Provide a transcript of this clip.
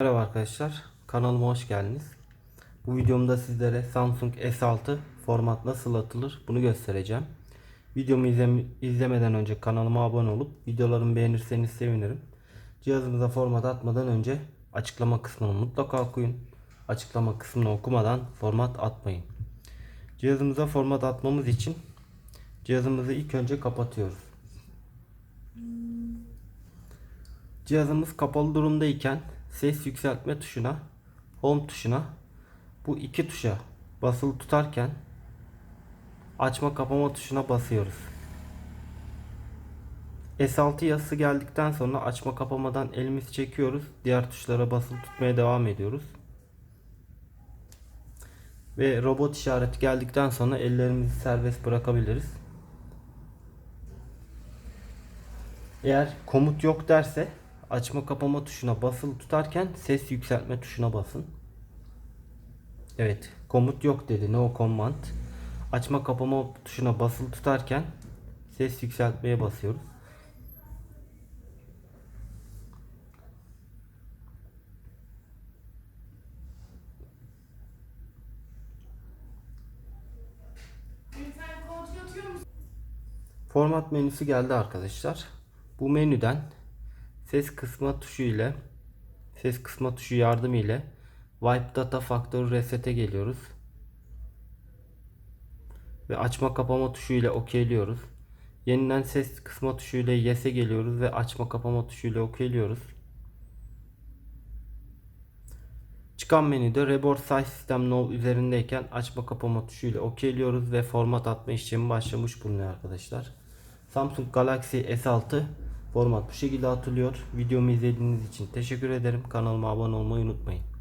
Merhaba arkadaşlar, kanalıma hoş geldiniz. Bu videomda sizlere Samsung S6 format nasıl atılır bunu göstereceğim. Videomu izlem- izlemeden önce kanalıma abone olup videolarımı beğenirseniz sevinirim. Cihazınıza format atmadan önce açıklama kısmını mutlaka okuyun. Açıklama kısmını okumadan format atmayın. Cihazımıza format atmamız için cihazımızı ilk önce kapatıyoruz. Cihazımız kapalı durumdayken ses yükseltme tuşuna, home tuşuna bu iki tuşa basılı tutarken açma kapama tuşuna basıyoruz. S6 yazısı geldikten sonra açma kapamadan elimizi çekiyoruz. Diğer tuşlara basılı tutmaya devam ediyoruz. Ve robot işareti geldikten sonra ellerimizi serbest bırakabiliriz. Eğer komut yok derse açma kapama tuşuna basılı tutarken ses yükseltme tuşuna basın. Evet, komut yok dedi. No command. Açma kapama tuşuna basılı tutarken ses yükseltmeye basıyoruz. Format menüsü geldi arkadaşlar. Bu menüden ses kısma tuşu ile ses kısma tuşu yardım ile Wipe Data Factory Reset'e geliyoruz. Ve açma kapama tuşu ile okeyliyoruz. Yeniden ses kısma tuşu ile Yes'e geliyoruz ve açma kapama tuşu ile okeyliyoruz. Çıkan menüde Reboot Size System No üzerindeyken açma kapama tuşu ile okeyliyoruz ve format atma işlemi başlamış bulunuyor arkadaşlar. Samsung Galaxy S6 format bu şekilde atılıyor. Videomu izlediğiniz için teşekkür ederim. Kanalıma abone olmayı unutmayın.